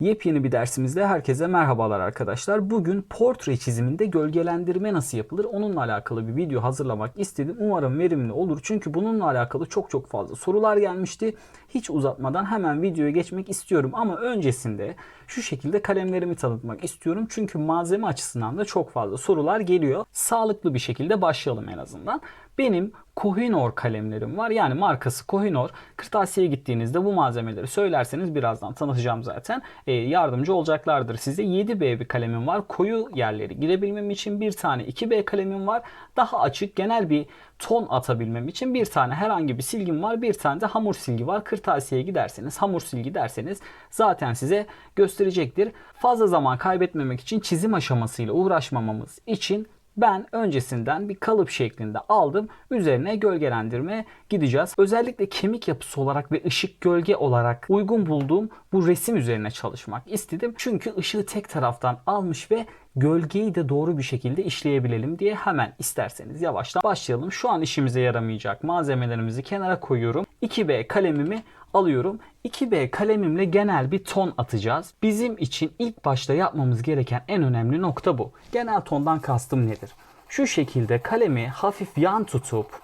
Yepyeni bir dersimizde herkese merhabalar arkadaşlar. Bugün portre çiziminde gölgelendirme nasıl yapılır onunla alakalı bir video hazırlamak istedim. Umarım verimli olur çünkü bununla alakalı çok çok fazla sorular gelmişti. Hiç uzatmadan hemen videoya geçmek istiyorum ama öncesinde şu şekilde kalemlerimi tanıtmak istiyorum. Çünkü malzeme açısından da çok fazla sorular geliyor. Sağlıklı bir şekilde başlayalım en azından. Benim Kohinoor kalemlerim var. Yani markası Kohinoor. Kırtasiye'ye gittiğinizde bu malzemeleri söylerseniz birazdan tanıtacağım zaten. E, yardımcı olacaklardır size. 7B bir kalemim var. Koyu yerleri girebilmem için bir tane 2B kalemim var. Daha açık genel bir ton atabilmem için bir tane herhangi bir silgim var. Bir tane de hamur silgi var. Kırtasiye'ye giderseniz hamur silgi derseniz zaten size gösterecektir. Fazla zaman kaybetmemek için çizim aşamasıyla uğraşmamamız için ben öncesinden bir kalıp şeklinde aldım. Üzerine gölgelendirme gideceğiz. Özellikle kemik yapısı olarak ve ışık gölge olarak uygun bulduğum bu resim üzerine çalışmak istedim. Çünkü ışığı tek taraftan almış ve gölgeyi de doğru bir şekilde işleyebilelim diye hemen isterseniz yavaştan başlayalım. Şu an işimize yaramayacak malzemelerimizi kenara koyuyorum. 2B kalemimi alıyorum. 2B kalemimle genel bir ton atacağız. Bizim için ilk başta yapmamız gereken en önemli nokta bu. Genel tondan kastım nedir? Şu şekilde kalemi hafif yan tutup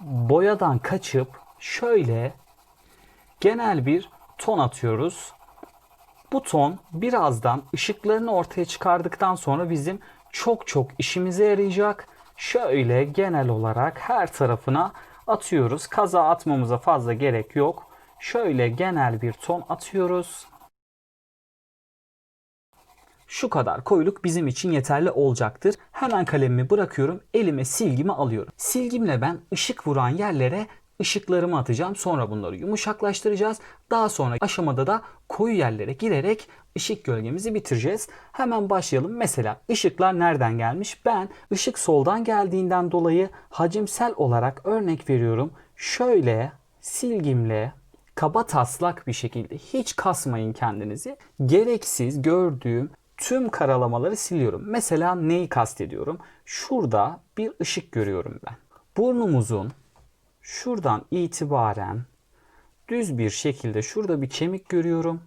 boyadan kaçıp şöyle genel bir ton atıyoruz. Bu ton birazdan ışıklarını ortaya çıkardıktan sonra bizim çok çok işimize yarayacak. Şöyle genel olarak her tarafına atıyoruz. Kaza atmamıza fazla gerek yok. Şöyle genel bir ton atıyoruz. Şu kadar koyuluk bizim için yeterli olacaktır. Hemen kalemimi bırakıyorum. Elime silgimi alıyorum. Silgimle ben ışık vuran yerlere ışıklarımı atacağım. Sonra bunları yumuşaklaştıracağız. Daha sonra aşamada da koyu yerlere girerek ışık gölgemizi bitireceğiz. Hemen başlayalım. Mesela ışıklar nereden gelmiş? Ben ışık soldan geldiğinden dolayı hacimsel olarak örnek veriyorum. Şöyle silgimle kaba taslak bir şekilde hiç kasmayın kendinizi. Gereksiz gördüğüm tüm karalamaları siliyorum. Mesela neyi kastediyorum? Şurada bir ışık görüyorum ben. Burnumuzun şuradan itibaren düz bir şekilde şurada bir kemik görüyorum.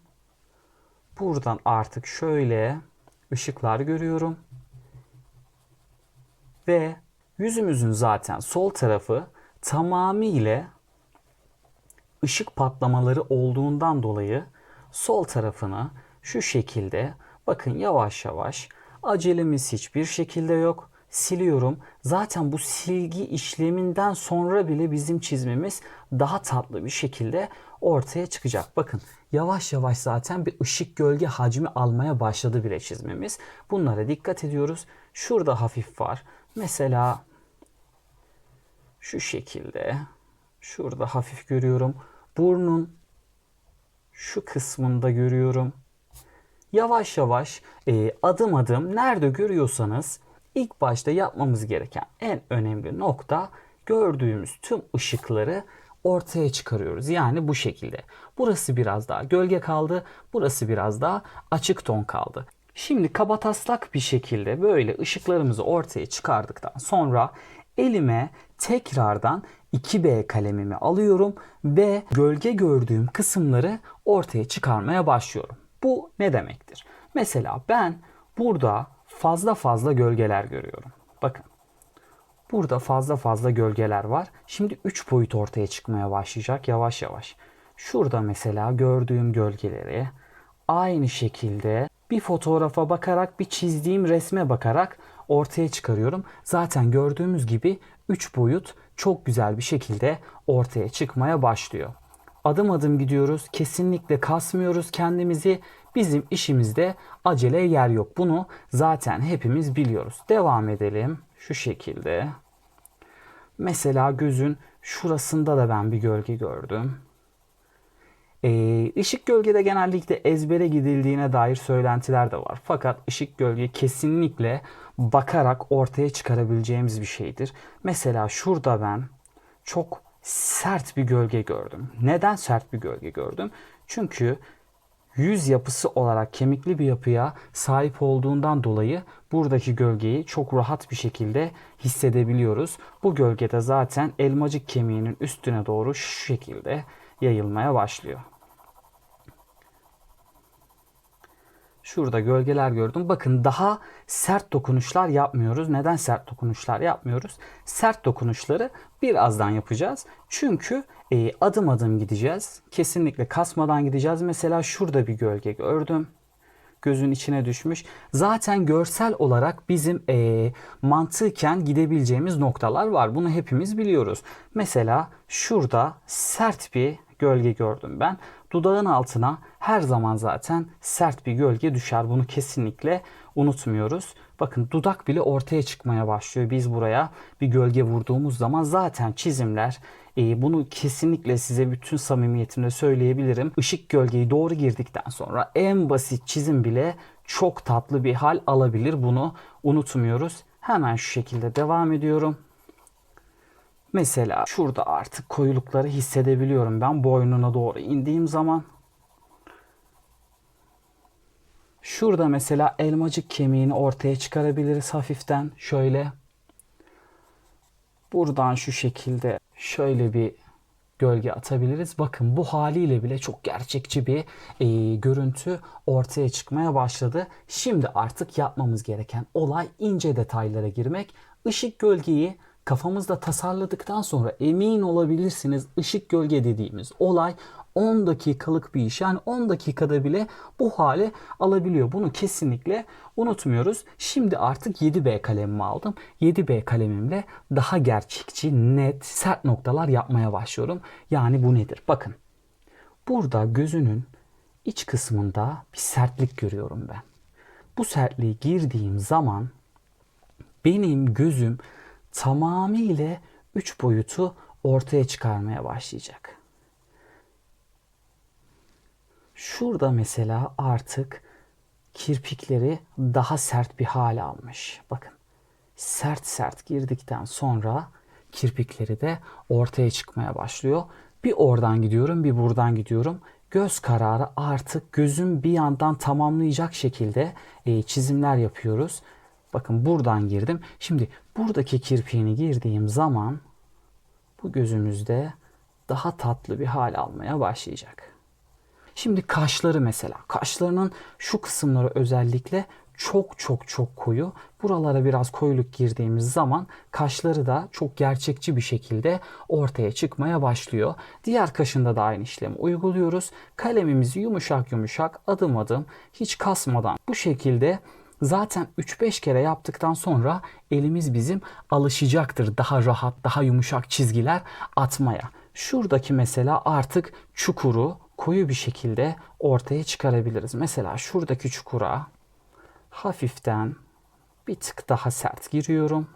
Buradan artık şöyle ışıklar görüyorum. Ve yüzümüzün zaten sol tarafı tamamıyla ışık patlamaları olduğundan dolayı sol tarafını şu şekilde bakın yavaş yavaş acelemiz hiçbir şekilde yok. Siliyorum. Zaten bu silgi işleminden sonra bile bizim çizmemiz daha tatlı bir şekilde ortaya çıkacak. Bakın yavaş yavaş zaten bir ışık gölge hacmi almaya başladı bile çizmemiz. Bunlara dikkat ediyoruz. Şurada hafif var. Mesela şu şekilde şurada hafif görüyorum. Burnun şu kısmında görüyorum. Yavaş yavaş e, adım adım nerede görüyorsanız ilk başta yapmamız gereken en önemli nokta gördüğümüz tüm ışıkları ortaya çıkarıyoruz. Yani bu şekilde. Burası biraz daha gölge kaldı. Burası biraz daha açık ton kaldı. Şimdi kaba taslak bir şekilde böyle ışıklarımızı ortaya çıkardıktan sonra elime tekrardan 2B kalemimi alıyorum ve gölge gördüğüm kısımları ortaya çıkarmaya başlıyorum. Bu ne demektir? Mesela ben burada fazla fazla gölgeler görüyorum. Bakın. Burada fazla fazla gölgeler var. Şimdi 3 boyut ortaya çıkmaya başlayacak yavaş yavaş. Şurada mesela gördüğüm gölgeleri aynı şekilde bir fotoğrafa bakarak, bir çizdiğim resme bakarak ortaya çıkarıyorum. Zaten gördüğümüz gibi 3 boyut çok güzel bir şekilde ortaya çıkmaya başlıyor. Adım adım gidiyoruz. Kesinlikle kasmıyoruz kendimizi. Bizim işimizde acele yer yok. Bunu zaten hepimiz biliyoruz. Devam edelim. Şu şekilde. Mesela gözün şurasında da ben bir gölge gördüm. Ee, ışık gölgede genellikle ezbere gidildiğine dair söylentiler de var. Fakat ışık gölge kesinlikle bakarak ortaya çıkarabileceğimiz bir şeydir. Mesela şurada ben çok sert bir gölge gördüm. Neden sert bir gölge gördüm? Çünkü yüz yapısı olarak kemikli bir yapıya sahip olduğundan dolayı buradaki gölgeyi çok rahat bir şekilde hissedebiliyoruz. Bu gölgede zaten elmacık kemiğinin üstüne doğru şu şekilde yayılmaya başlıyor. Şurada gölgeler gördüm. Bakın daha sert dokunuşlar yapmıyoruz. Neden sert dokunuşlar yapmıyoruz? Sert dokunuşları birazdan yapacağız. Çünkü e, adım adım gideceğiz. Kesinlikle kasmadan gideceğiz. Mesela şurada bir gölge gördüm gözün içine düşmüş. Zaten görsel olarak bizim e, mantıken gidebileceğimiz noktalar var. Bunu hepimiz biliyoruz. Mesela şurada sert bir gölge gördüm ben. Dudağın altına her zaman zaten sert bir gölge düşer. Bunu kesinlikle unutmuyoruz. Bakın dudak bile ortaya çıkmaya başlıyor. Biz buraya bir gölge vurduğumuz zaman zaten çizimler e, bunu kesinlikle size bütün samimiyetimle söyleyebilirim. Işık gölgeyi doğru girdikten sonra en basit çizim bile çok tatlı bir hal alabilir. Bunu unutmuyoruz. Hemen şu şekilde devam ediyorum. Mesela şurada artık koyulukları hissedebiliyorum ben boynuna doğru indiğim zaman. Şurada mesela elmacık kemiğini ortaya çıkarabiliriz hafiften şöyle. Buradan şu şekilde şöyle bir gölge atabiliriz. Bakın bu haliyle bile çok gerçekçi bir e, görüntü ortaya çıkmaya başladı. Şimdi artık yapmamız gereken olay ince detaylara girmek. Işık gölgeyi kafamızda tasarladıktan sonra emin olabilirsiniz ışık gölge dediğimiz olay 10 dakikalık bir iş. Yani 10 dakikada bile bu hale alabiliyor. Bunu kesinlikle unutmuyoruz. Şimdi artık 7B kalemimi aldım. 7B kalemimle daha gerçekçi, net, sert noktalar yapmaya başlıyorum. Yani bu nedir? Bakın. Burada gözünün iç kısmında bir sertlik görüyorum ben. Bu sertliği girdiğim zaman benim gözüm tamamıyla 3 boyutu ortaya çıkarmaya başlayacak. Şurada mesela artık kirpikleri daha sert bir hale almış. Bakın sert sert girdikten sonra kirpikleri de ortaya çıkmaya başlıyor. Bir oradan gidiyorum bir buradan gidiyorum. Göz kararı artık gözüm bir yandan tamamlayacak şekilde e, çizimler yapıyoruz. Bakın buradan girdim. Şimdi buradaki kirpiğini girdiğim zaman bu gözümüzde daha tatlı bir hal almaya başlayacak. Şimdi kaşları mesela. Kaşlarının şu kısımları özellikle çok çok çok koyu. Buralara biraz koyuluk girdiğimiz zaman kaşları da çok gerçekçi bir şekilde ortaya çıkmaya başlıyor. Diğer kaşında da aynı işlemi uyguluyoruz. Kalemimizi yumuşak yumuşak adım adım hiç kasmadan bu şekilde zaten 3-5 kere yaptıktan sonra elimiz bizim alışacaktır daha rahat, daha yumuşak çizgiler atmaya. Şuradaki mesela artık çukuru koyu bir şekilde ortaya çıkarabiliriz. Mesela şuradaki çukura hafiften bir tık daha sert giriyorum.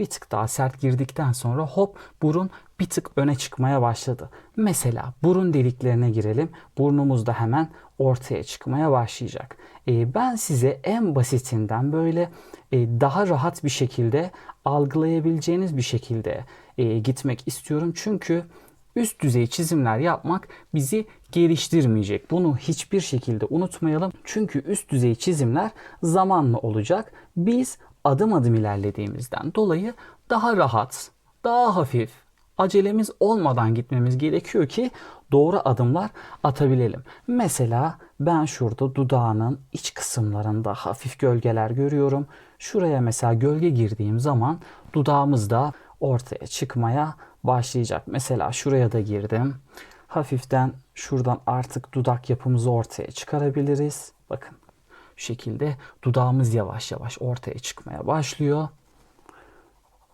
Bir tık daha sert girdikten sonra hop burun bir tık öne çıkmaya başladı. Mesela burun deliklerine girelim. Burnumuz da hemen ortaya çıkmaya başlayacak. Ee, ben size en basitinden böyle e, daha rahat bir şekilde algılayabileceğiniz bir şekilde e, gitmek istiyorum. Çünkü üst düzey çizimler yapmak bizi geliştirmeyecek. Bunu hiçbir şekilde unutmayalım. Çünkü üst düzey çizimler zamanla olacak. Biz adım adım ilerlediğimizden dolayı daha rahat, daha hafif, acelemiz olmadan gitmemiz gerekiyor ki doğru adımlar atabilelim. Mesela ben şurada dudağının iç kısımlarında hafif gölgeler görüyorum. Şuraya mesela gölge girdiğim zaman dudağımız da ortaya çıkmaya başlayacak. Mesela şuraya da girdim. Hafiften şuradan artık dudak yapımızı ortaya çıkarabiliriz. Bakın şekilde dudağımız yavaş yavaş ortaya çıkmaya başlıyor.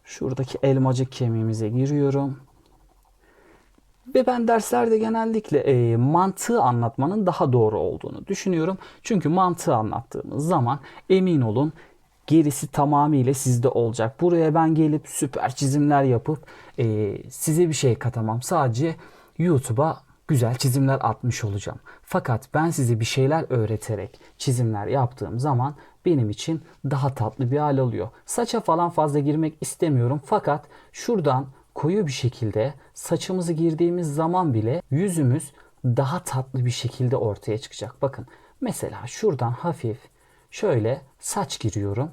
Şuradaki elmacık kemiğimize giriyorum. Ve ben derslerde genellikle e, mantığı anlatmanın daha doğru olduğunu düşünüyorum. Çünkü mantığı anlattığımız zaman emin olun gerisi tamamıyla sizde olacak. Buraya ben gelip süper çizimler yapıp e, size bir şey katamam. Sadece YouTube'a güzel çizimler atmış olacağım. Fakat ben size bir şeyler öğreterek çizimler yaptığım zaman benim için daha tatlı bir hal alıyor. Saça falan fazla girmek istemiyorum fakat şuradan koyu bir şekilde saçımızı girdiğimiz zaman bile yüzümüz daha tatlı bir şekilde ortaya çıkacak. Bakın mesela şuradan hafif şöyle saç giriyorum.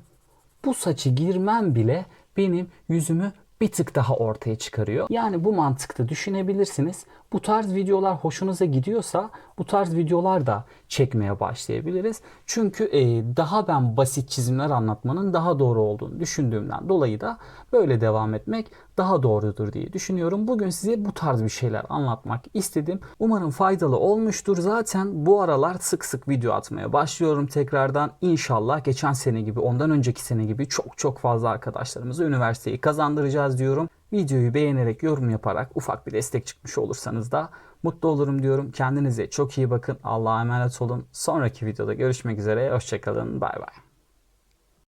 Bu saçı girmem bile benim yüzümü bir tık daha ortaya çıkarıyor. Yani bu mantıkta düşünebilirsiniz. Bu tarz videolar hoşunuza gidiyorsa bu tarz videolar da çekmeye başlayabiliriz. Çünkü e, daha ben basit çizimler anlatmanın daha doğru olduğunu düşündüğümden dolayı da böyle devam etmek daha doğrudur diye düşünüyorum. Bugün size bu tarz bir şeyler anlatmak istedim. Umarım faydalı olmuştur. Zaten bu aralar sık sık video atmaya başlıyorum tekrardan. İnşallah geçen sene gibi, ondan önceki sene gibi çok çok fazla arkadaşlarımıza üniversiteyi kazandıracağız diyorum. Videoyu beğenerek, yorum yaparak ufak bir destek çıkmış olursanız da mutlu olurum diyorum. Kendinize çok iyi bakın. Allah'a emanet olun. Sonraki videoda görüşmek üzere. Hoşçakalın. Bay bay.